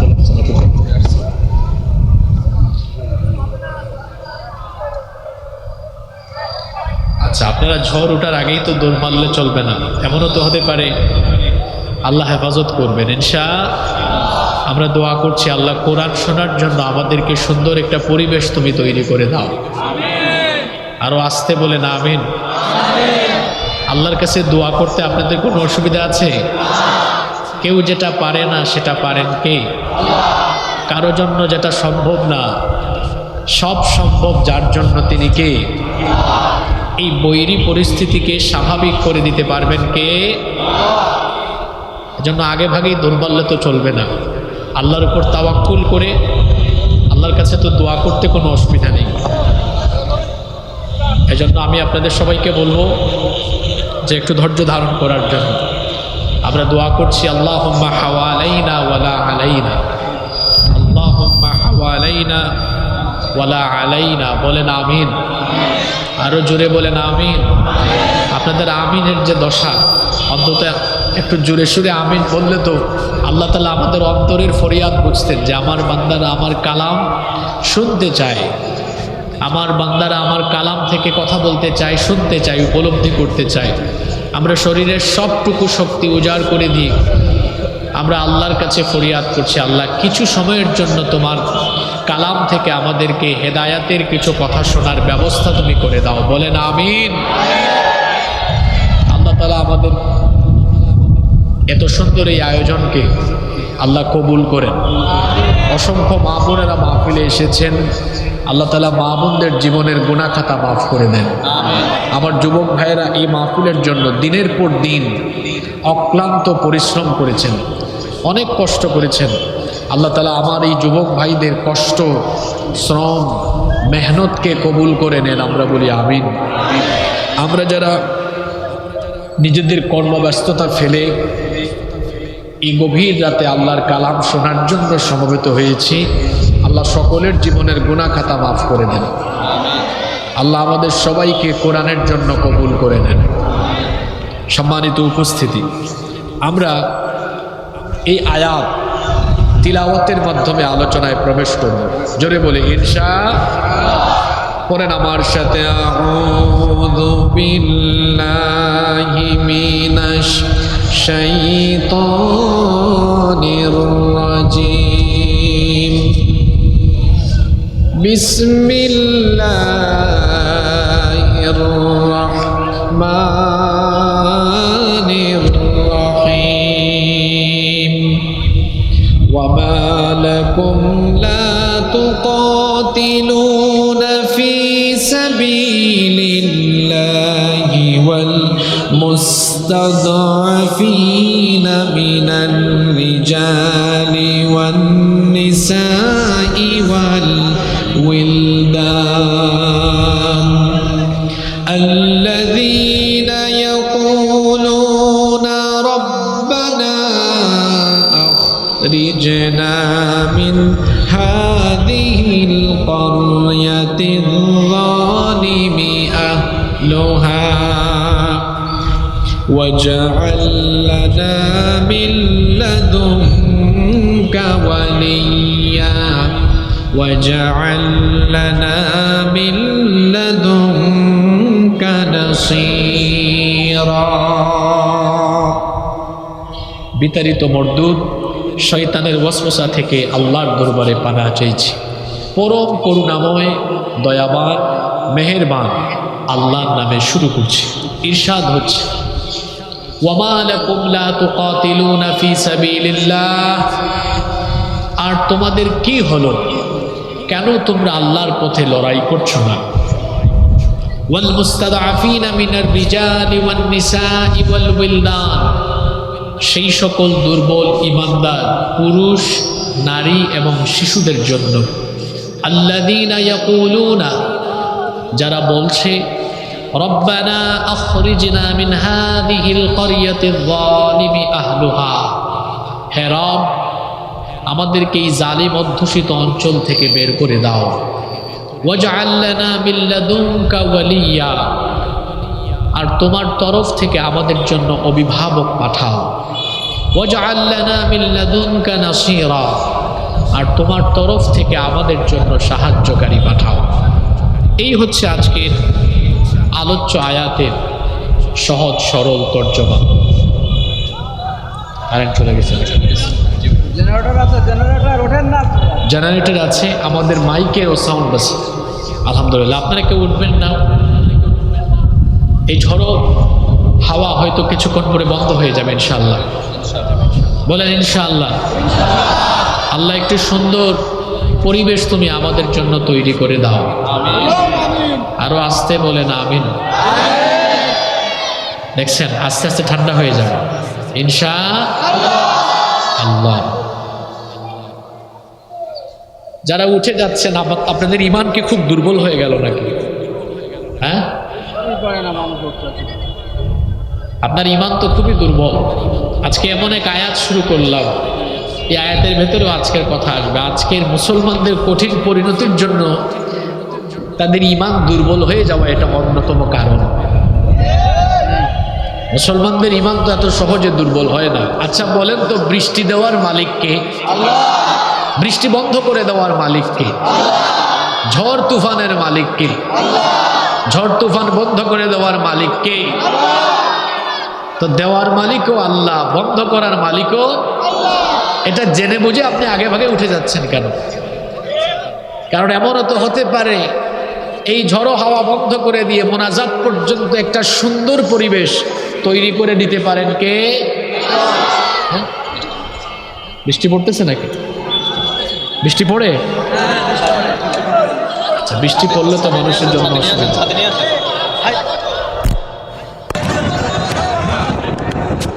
চলে আসছে। আচ্ছা আপনারা ঝড় ওঠার আগেই তো দৌড় মারলে চলবে না। এমনও তো হতে পারে। আল্লাহ হেফাজত করবেন। ইনশা আমরা দোয়া করছি, আল্লাহ কোরআন শোনার জন্য আমাদেরকে সুন্দর একটা পরিবেশ তুমি তৈরি করে দাও। আরও আসতে বলে না আমিন। আল্লাহর কাছে দোয়া করতে আপনাদের কোনো অসুবিধা আছে? কেউ যেটা পারে না, সেটা পারেন কে? কারও জন্য যেটা সম্ভব না, সব সম্ভব যার জন্য তিনি কে? এই বৈরী পরিস্থিতিকে স্বাভাবিক করে দিতে পারবেন কে? জন্য আগে ভাগেই দুর্বল্য তো চলবে না। আল্লাহর উপর তাওয়াক্কুল করে, আল্লাহর কাছে তো দোয়া করতে কোনো অসুবিধা নেই। এজন্য আমি আপনাদের সবাইকে বলব যে একটু ধৈর্য ধারণ করার জন্য। আমরা দোয়া করছি আল্লাহ হাওয়ালাইনা ওয়ালা আলাইনা। আল্লাহ বলেন আমিন। আরও জোরে বলেন আমিন। আপনাদের আমিনের যে দশা, অন্তত একটু জোরে সুরে আমিন বললে তো আল্লাহ তালা আমাদের অন্তরের ফরিয়াদ বুঝতেন যে আমার বান্দারা আমার কালাম শুনতে চায়। আমার বান্দারা আমার কালাম থেকে কথা বলতে চায়, শুনতে চায়, উপলব্ধি করতে চায়। আমরা শরীরের সবটুকু শক্তি উজাড় করে দিই। আমরা আল্লাহর কাছে ফরিয়াদ করছি, আল্লাহ, কিছু সময়ের জন্য তোমার কালাম থেকে আমাদেরকে হেদায়াতের কিছু কথা শোনার ব্যবস্থা তুমি করে দাও। বলেন আমিন। আল্লাহ তালা আমাদের এত সুন্দর এই আয়োজনকে আল্লাহ কবুল করেন। অসংখ্য মা বোনেরা মাহফিলে এসেছেন। আল্লাহ তালা মা বোনদের জীবনের গুণাখাতা মাফ করে দেন। আমার যুবক ভাইয়েরা, এই মাহফিলের জন্য দিনের পর দিন অক্লান্ত পরিশ্রম করেছেন, অনেক কষ্ট করেছেন। আল্লাহ তালা আমার এই যুবক ভাইদের কষ্ট, শ্রম, মেহনতকে কবুল করে নেন, আমরা বলি আমিন। আমরা যারা নিজেদের কর্মব্যস্ততা ফেলে এই গভীর রাতে আল্লাহর কালাম শোনার জন্য সমবেত হয়েছি, আল্লাহ সকলের জীবনের গুণা খাতা মাফ করে দেন। আল্লাহ আমাদের সবাইকে কোরআনের জন্য কবুল করে নেন। সম্মানিত উপস্থিতি, আমরা এই আয়াত তিলাওয়াতের মাধ্যমে আলোচনায় প্রবেশ করব। জোরে বলে, ইনশা পড়েন আমার সাথে, আউযু الرحمن الرحيم. وما لكم لا تقاتلون في سبيل الله والمستضعفين من الرجال والنساء والولد أخرجنا من هذه القرية الظالم أهلها واجعل لنا من لدنك وليا واجعل لنا من لدنك نصيرا বিতাড়িত মর্দুদ শয়তানের ওয়াসওয়াসা থেকে আল্লাহর দরবারে পানা চাইছি। পরম করুণাময়, দয়াবান, মেহেরবান আল্লাহর নামে শুরু করছি। ইরশাদ হচ্ছে আর তোমাদের কি হলো? কেন তোমরা আল্লাহর পথে লড়াই করছ না? রিজালি ওয়ান নিসাই ওয়াল উইলদান। সেই সকল দুর্বল ইমানদার, পুরুষ, নারী এবং শিশুদের জন্য। আল্লাদিনা যারা বলছে, রব্বানা রব, আমাদেরকে এই জালিম অধ্যুষিত অঞ্চল থেকে বের করে দাও। ওয়াজআল লানা আর তোমার তরফ থেকে আমাদের জন্য অভিভাবক পাঠাও। আর তোমার তরফ থেকে আমাদের জন্য সাহায্যকারী পাঠাও। এই হচ্ছে আজকের আলোচ্য আয়াতের সহজ সরল তর্জমা। কারেন্ট চলে গেছে জেনারেটর আছে জেনারেটর ওঠেন না। জেনারেটর আছে আমাদের মাইকেরও সাউন্ড আছে। আলহামদুলিল্লাহ আপনারা কেউ উঠবেন না? এই ঝড়ো হাওয়া হয়তো কিছুক্ষণ পরে বন্ধ হয়ে যাবে ইনশাআল্লাহ। বলেন ইনশাআল্লাহ। আল্লাহ একটি সুন্দর পরিবেশ তুমি আমাদের জন্য তৈরি করে দাও। আরও আসতে বলেন আমিন। দেখছেন, আস্তে আস্তে ঠান্ডা হয়ে যাবে। ইনশা আল্লাহ যারা উঠে যাচ্ছেন আপনাদের ইমান কি খুব দুর্বল হয়ে গেল নাকি? আপনার ইমান তো খুবই দুর্বল। আজকে এমন এক আয়াত শুরু করলাম। এই আয়াতের ভেতরেও আজকের কথা আসবে। আজকের মুসলমানদের কঠিন পরিণতির জন্য তাদের ইমান দুর্বল হয়ে যাওয়া এটা অন্যতম কারণ। মুসলমানদের ইমান তো এত সহজে দুর্বল হয় না। আচ্ছা বলেন তো, বৃষ্টি দেওয়ার মালিককে? বৃষ্টি বন্ধ করে দেওয়ার মালিককে? ঝড় তুফানের মালিককে? ঝড় তুফান বন্ধ করে দেওয়ার মালিককে তো দেওয়ার মালিকও আল্লাহ, বন্ধ করার মালিকও এটা জেনে বুঝে আপনি আগে ভাগে উঠে যাচ্ছেন কেন? কারণ এমনও তো হতে পারে, এই ঝড়ো হাওয়া বন্ধ করে দিয়ে মোনাজাত পর্যন্ত একটা সুন্দর পরিবেশ তৈরি করে দিতে পারেন কে? হ্যাঁ? বৃষ্টি পড়তেছে নাকি? বৃষ্টি পড়ে? বৃষ্টি পড়লে তো মানুষের জন্য অসুবিধা।